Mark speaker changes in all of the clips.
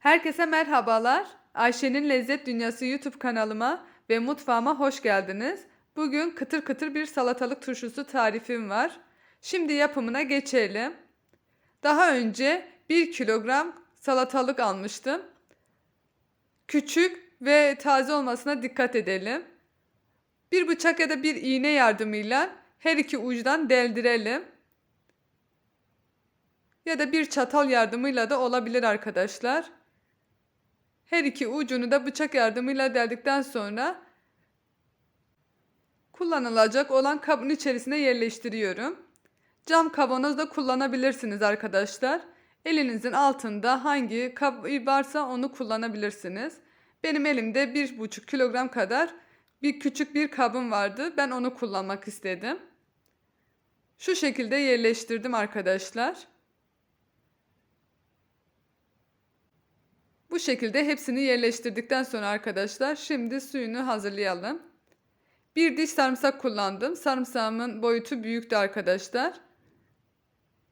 Speaker 1: Herkese merhabalar. Ayşe'nin Lezzet Dünyası YouTube kanalıma ve mutfağıma hoş geldiniz. Bugün kıtır kıtır bir salatalık turşusu tarifim var. Şimdi yapımına geçelim. Daha önce 1 kilogram salatalık almıştım. Küçük ve taze olmasına dikkat edelim. Bir bıçak ya da bir iğne yardımıyla her iki uçtan deldirelim. Ya da bir çatal yardımıyla da olabilir arkadaşlar. Her iki ucunu da bıçak yardımıyla deldikten sonra kullanılacak olan kabın içerisine yerleştiriyorum. Cam kavanoz da kullanabilirsiniz arkadaşlar. Elinizin altında hangi kap varsa onu kullanabilirsiniz. Benim elimde 1,5 kilogram kadar bir küçük bir kabım vardı. Ben onu kullanmak istedim. Şu şekilde yerleştirdim arkadaşlar. Bu şekilde hepsini yerleştirdikten sonra arkadaşlar şimdi suyunu hazırlayalım. Bir diş sarımsak kullandım. Sarımsağımın boyutu büyüktü arkadaşlar.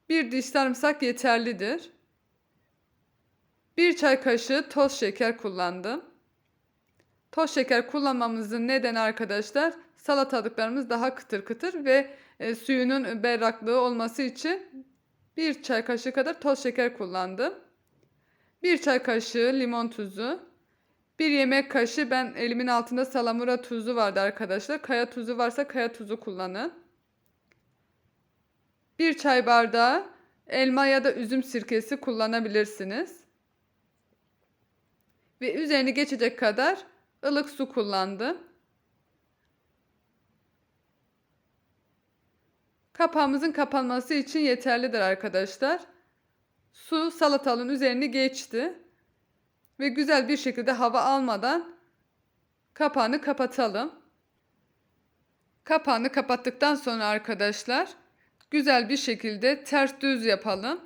Speaker 1: Bir diş sarımsak yeterlidir. Bir çay kaşığı toz şeker kullandım. Toz şeker kullanmamızın nedeni arkadaşlar salatalıklarımız daha kıtır kıtır ve e, suyunun berraklığı olması için bir çay kaşığı kadar toz şeker kullandım. Bir çay kaşığı limon tuzu. Bir yemek kaşığı ben elimin altında salamura tuzu vardı arkadaşlar. Kaya tuzu varsa kaya tuzu kullanın. Bir çay bardağı elma ya da üzüm sirkesi kullanabilirsiniz. Ve üzerini geçecek kadar ılık su kullandım. Kapağımızın kapanması için yeterlidir arkadaşlar. Su salatalığın üzerini geçti. Ve güzel bir şekilde hava almadan kapağını kapatalım. Kapağını kapattıktan sonra arkadaşlar güzel bir şekilde ters düz yapalım.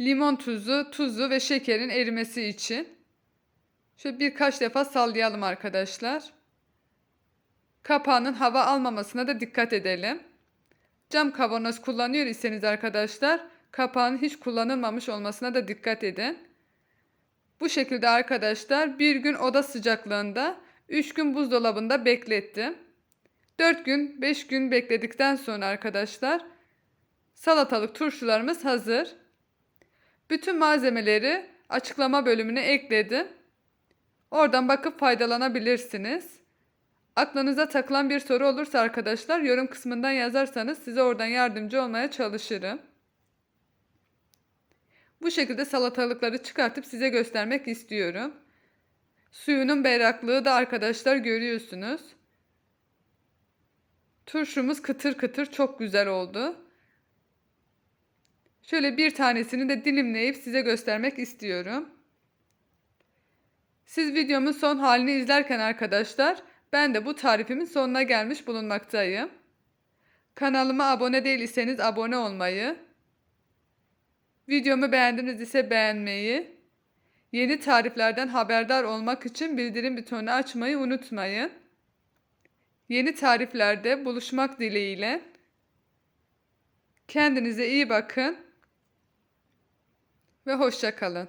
Speaker 1: Limon tuzu, tuzu ve şekerin erimesi için. Şöyle birkaç defa sallayalım arkadaşlar. Kapağının hava almamasına da dikkat edelim. Cam kavanoz kullanıyor iseniz arkadaşlar kapağın hiç kullanılmamış olmasına da dikkat edin. Bu şekilde arkadaşlar bir gün oda sıcaklığında 3 gün buzdolabında beklettim. 4 gün 5 gün bekledikten sonra arkadaşlar salatalık turşularımız hazır. Bütün malzemeleri açıklama bölümüne ekledim. Oradan bakıp faydalanabilirsiniz. Aklınıza takılan bir soru olursa arkadaşlar yorum kısmından yazarsanız size oradan yardımcı olmaya çalışırım. Bu şekilde salatalıkları çıkartıp size göstermek istiyorum. Suyunun berraklığı da arkadaşlar görüyorsunuz. Turşumuz kıtır kıtır çok güzel oldu. Şöyle bir tanesini de dilimleyip size göstermek istiyorum. Siz videomun son halini izlerken arkadaşlar ben de bu tarifimin sonuna gelmiş bulunmaktayım. Kanalıma abone değilseniz abone olmayı, Videomu beğendiniz ise beğenmeyi, yeni tariflerden haberdar olmak için bildirim butonunu açmayı unutmayın. Yeni tariflerde buluşmak dileğiyle. Kendinize iyi bakın ve hoşça kalın.